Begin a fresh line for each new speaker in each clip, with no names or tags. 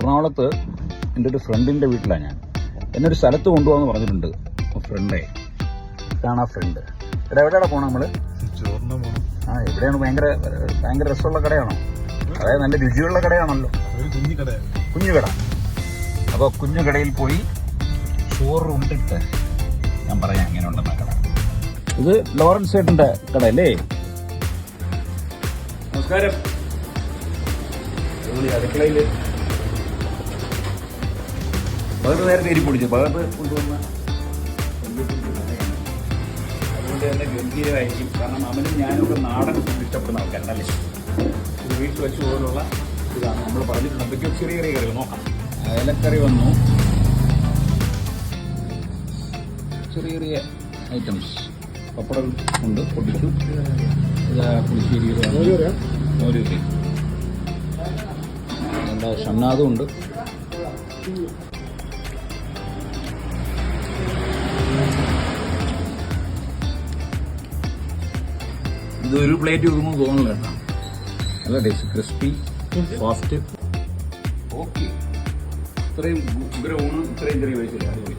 എറണാകുളത്ത് എന്റെ ഒരു ഫ്രണ്ടിന്റെ വീട്ടിലാണ് ഞാൻ. എന്നെ ഒരു സ്ഥലത്ത് കൊണ്ടുപോകാന്ന് പറഞ്ഞിട്ടുണ്ട്. ഫ്രണ്ടേ ഇതാണ് ആ ഫ്രണ്ട് എടാ എവിടെയാണ് പോകണം
നമ്മൾ
ആ എവിടെയാണ്? ഭയങ്കര ഭയങ്കര രസമുള്ള കടയാണോ? അതായത് നല്ല രുചിയുള്ള കടയാണല്ലോ.
ഒരു കുഞ്ഞി കടയാണ്
കുഞ്ഞു കട. അപ്പോൾ കുഞ്ഞു കടയിൽ പോയി ചോറ് ഉണ്ടിട്ട് ഞാൻ പറയാം എങ്ങനെ ഉണ്ടെന്ന കട. ഇത് ലോറൻസ് ചേട്ടന്റെ കട അല്ലേ നമസ്കാരം. അടിപൊളി അടുക്കളയിൽ നേരെ കയറി പൊടിച്ചു ഭഗത് കൊണ്ടുവന്ന അതുകൊണ്ട് തന്നെ ഗംഭീരമായിരിക്കും. കാരണം അവനും ഞാനൊക്കെ നാടൻ ഇഷ്ടപ്പെടുന്ന ആൾക്കാരല്ലേ ഇത് വീട്ടിൽ വെച്ച് പോലുള്ള ഇതാണ്. നമ്മൾ പറഞ്ഞിട്ടുണ്ട്. എന്തൊക്കെയോ ചെറിയ ചെറിയ കറികൾ. നോക്കാം. അയലക്കറി വന്നു. ചെറിയ ചെറിയ ഐറ്റംസ് പപ്പടം ഉണ്ട്. പൊട്ടിച്ചു. പുളിശ്ശേരി കറി. നല്ല ഷണ്ണാദും ഉണ്ട്. ഇത് ഒരു പ്ലേറ്റ് കൊടുക്കുമ്പോൾ തോന്നുന്നില്ല കേട്ടോ. നല്ല ടേസ്റ്റ് ക്രിസ്പി സോഫ്റ്റ് ഓക്കെ ഇത്രയും ഇവരെ ഊണ് ഇത്രയും ചെറിയ കഴിച്ചില്ല അടിപൊളി.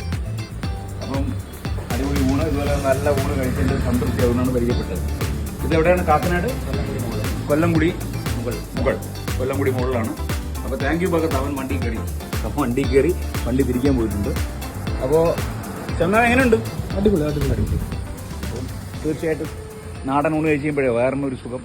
അപ്പം അടിപൊളി ഊണ് ഇതുപോലെ നല്ല ഊണ് കഴിച്ചതിന്റെ സംതൃപ്തി അതുകൊണ്ടാണ് പരിചയപ്പെട്ടത്. ഇത് എവിടെയാണ്? കാക്കനാട്? കൊല്ലംകുടി. മുകൾ. മുകൾ. കൊല്ലംകുടി മുകളിലാണ്. അപ്പോൾ താങ്ക് യു ഭഗത്. അവൻ വണ്ടി കയറി. അപ്പം വണ്ടി കയറി വണ്ടി തിരിക്കാൻ പോയിട്ടുണ്ട്. അപ്പോൾ ചെന്നാൽ എങ്ങനെയുണ്ട്?
അടിപൊളി അടിപൊളി.
അടിപൊളി തീർച്ചയായിട്ടും നാടൻ ഊണ് കഴിക്കുമ്പോഴേ വേറെ ഒരു സുഖം.